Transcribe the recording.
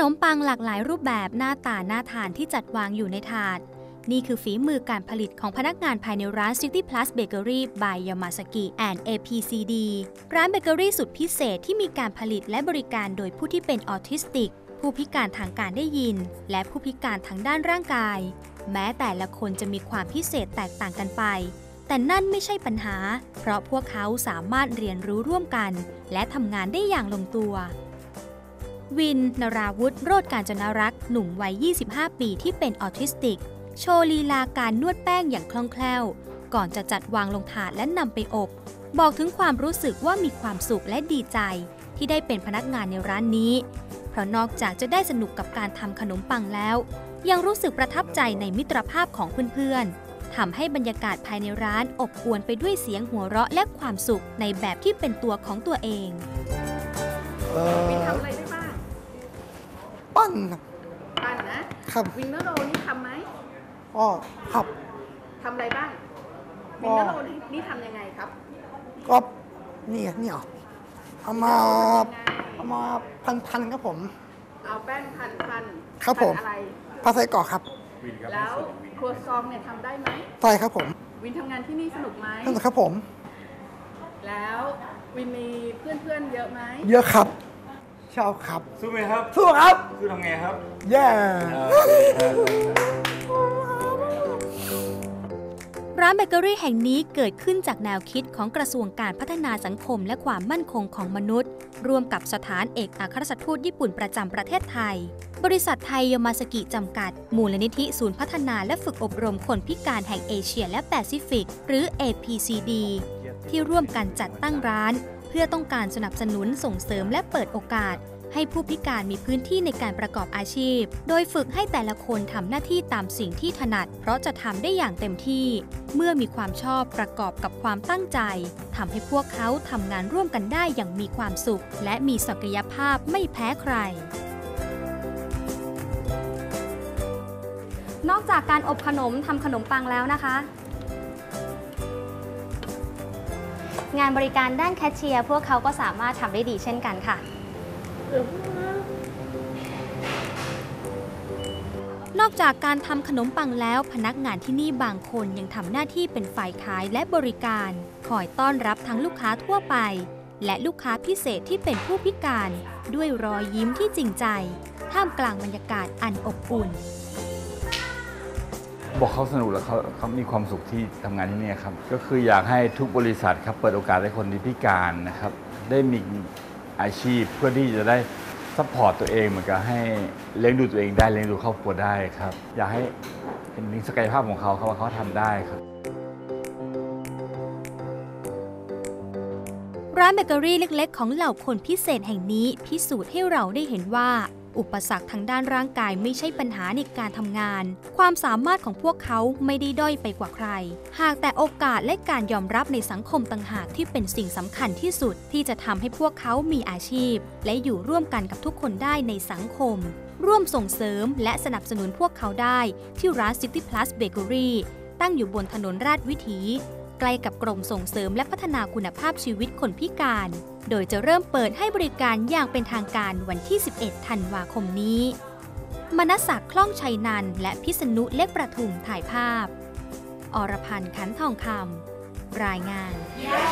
นมปังหลากหลายรูปแบบหน้าตาหน่าทานที่จัดวางอยู่ในถาด นี่คือฝีมือการผลิตของพนักงานภายในร้าน City Plus Bakery by Yamazaki and APCD ร้านเบเกอรี่สุดพิเศษที่มีการผลิตและบริการโดยผู้ที่เป็นออทิสติก ผู้พิการทางการได้ยิน และผู้พิการทางด้านร่างกาย แม้แต่ละคนจะมีความพิเศษแตกต่างกันไป แต่นั่นไม่ใช่ปัญหา เพราะพวกเขาสามารถเรียนรู้ร่วมกัน และทำงานได้อย่างลงตัว วิน นราวุธ โรดการจนรักษ์หนุ่มวัย 25 ปีที่เป็นออทิสติก โชว์ลีลาการนวดแป้งอย่างคล่องแคล่ว ก่อนจะจัดวางลงถาดและนำไปอบ บอกถึงความรู้สึกว่ามีความสุขและดีใจ ที่ได้เป็นพนักงานในร้านนี้ เพราะนอกจากจะได้สนุกกับการทำขนมปังแล้ว ยังรู้สึกประทับใจในมิตรภาพของเพื่อนๆทำให้บรรยากาศภายในร้านอบอวลไปด้วยเสียงหัวเราะและความสุขในแบบที่เป็นตัวของตัวเอง นครับปั้นนะครับวินเนอร์โรลนี่ทำไหมอ๋อครับทำอะไรบ้างวิอ๋นอเนอร์โรลนี่ทำยังไงครับก็นี่เนี่ยเอามายังไงเอามาพันๆครับผม เอาแป้งพันพันครับผมพันอะไรพาไส้กรอกครับ แล้วครัวซองเนี่ยทำได้ไหมใช่ครับผม วินทำงานที่นี่สนุกไหมนั่นแหละครับผม แล้ววินมีเพื่อนๆเยอะไหมเยอะครับ ชอบครับ สู้ไหมครับสู้ครับ สู้ทำไงครับแย่ ร้านเบเกอรี่แห่งนี้เกิดขึ้นจากแนวคิดของกระทรวงการพัฒนาสังคมและความมั่นคงของมนุษย์ ร่วมกับสถานเอกอัครราชทูตญี่ปุ่นประจำประเทศไทย บริษัทไทยยามาสกิจำกัด มูลนิธิศูนย์พัฒนาและฝึกอบรมคนพิการแห่งเอเชียและแปซิฟิก หรือ APCD ที่ร่วมกันจัดตั้งร้าน เพื่อต้องการสนับสนุนส่งเสริมและเปิดโอกาส ให้ผู้พิการมีพื้นที่ในการประกอบอาชีพ โดยฝึกให้แต่ละคนทำหน้าที่ตามสิ่งที่ถนัด เพราะจะทำได้อย่างเต็มที่ เมื่อมีความชอบประกอบกับความตั้งใจทำให้พวกเขาทำงานร่วมกันได้อย่างมีความสุข และมีศักยภาพไม่แพ้ใครนอกจากการอบขนมทำขนมปังแล้วนะคะ งานบริการด้านแคชเชียร์พวกเขาก็สามารถทำได้ดีเช่นกันค่ะ นอกจากการทำขนมปังแล้วพนักงานที่นี่บางคนยังทำหน้าที่เป็นฝ่ายขายและบริการ คอยต้อนรับทั้งลูกค้าทั่วไป และลูกค้าพิเศษที่เป็นผู้พิการ ด้วยรอยยิ้มที่จริงใจ ท่ามกลางบรรยากาศอันอบอุ่น บอกเขาสนุกแล้วเขาเขามีความสุขที่ทำงานที่นี่ครับ ก็คืออยากให้ทุกบริษัทครับเปิดโอกาสให้คนที่พิการนะครับ ได้มีอาชีพเพื่อที่จะได้ซัพพอร์ตตัวเองเหมือนกับให้เลี้ยงดูตัวเองได้เลี้ยงดูครอบครัวได้ครับ อยากให้เห็นถึงศักยภาพของเขาครับว่าเขาทำได้ครับร้านเบเกอรี่เล็ก ๆ ของเหล่าคนพิเศษแห่งนี้พิสูจน์ให้เราได้เห็นว่า อุปสรรคทางด้านร่างกายไม่ใช่ปัญหาในการทำงาน ความสามารถของพวกเขาไม่ได้ด้อยไปกว่าใคร หากแต่โอกาสและการยอมรับในสังคมต่างหากที่เป็นสิ่งสำคัญที่สุดที่จะทำให้พวกเขามีอาชีพ และอยู่ร่วมกันกับทุกคนได้ในสังคม ร่วมส่งเสริมและสนับสนุนพวกเขาได้ที่ร้าน City Plus Bakery ตั้งอยู่บนถนนราชวิถี ใกล้กับกรมส่งเสริมและพัฒนาคุณภาพชีวิตคนพิการ โดยจะเริ่มเปิดให้บริการอย่างเป็นทางการวันที่ 11 ธันวาคมนี้ มณศักดิ์คล่องชัยนันและพิษณุเล็กประทุมถ่ายภาพ อรพันธ์ขันทองคำรายงาน yeah.